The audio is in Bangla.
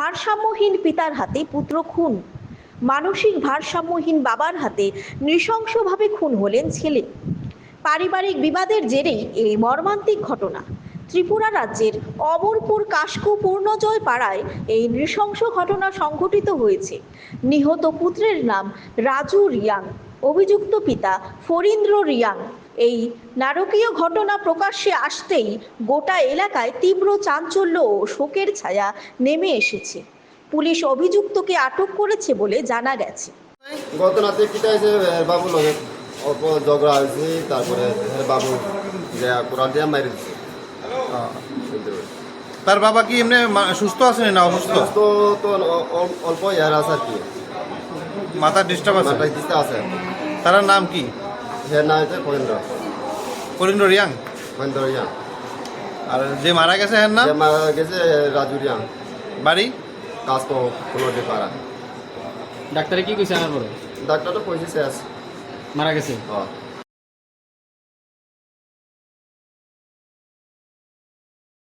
ভারসাম্যহীন পিতার হাতে পুত্র খুন। মানসিক ভারসাম্যহীন বাবার হাতে নৃশংসভাবে খুন হলেন ছেলে। পারিবারিক বিবাদের জেরেই এই মর্মান্তিক ঘটনা। ত্রিপুরা রাজ্যের অমরপুর কাশকু পূর্ণজয় পাড়ায় এই নৃশংস ঘটনা সংঘটিত হয়েছে। নিহত পুত্রের নাম রাজু রিয়াং। অভিযুক্ত পিতা ফরিন্দ্র রিয়াং। এই নারকীয় ঘটনা প্রকাশ্যে আসতেই গোটা এলাকায় তীব্র চাঞ্চল্য ও শোকের ছায়া নেমে এসেছে। পুলিশ অভিযুক্তকে আটক করেছে বলে জানা গেছে। গত রাতে কিটা হয়েছে বাবু লগে অল্প ঝগড়া হয়েছে তারপরে বাবু কোরআন দিয়া মারি দিচ্ছে তার বাবা কি এমনি সুস্থ আছেন না অসুস্থ? সুস্থ তো অল্প ইয়ার আছে আর কি। মাথার ডিস্টার্ব আছে? মাথায় আছে। তার নাম কি? হের নাম হচ্ছে ফরেন্দ্র করিন্দ্র রিয়াং? ফরেন্দ্র রিয়াং। আর যে মারা গেছে এর নাম? যে মারা গেছে রাজু ইয়াং বাড়ি? কাজ তো কোনো যে পারা। ডাক্তারে কি কইছে আমার পরে? ডাক্তার তো কইছে শেষ। মারা গেছে? হ্যাঁ।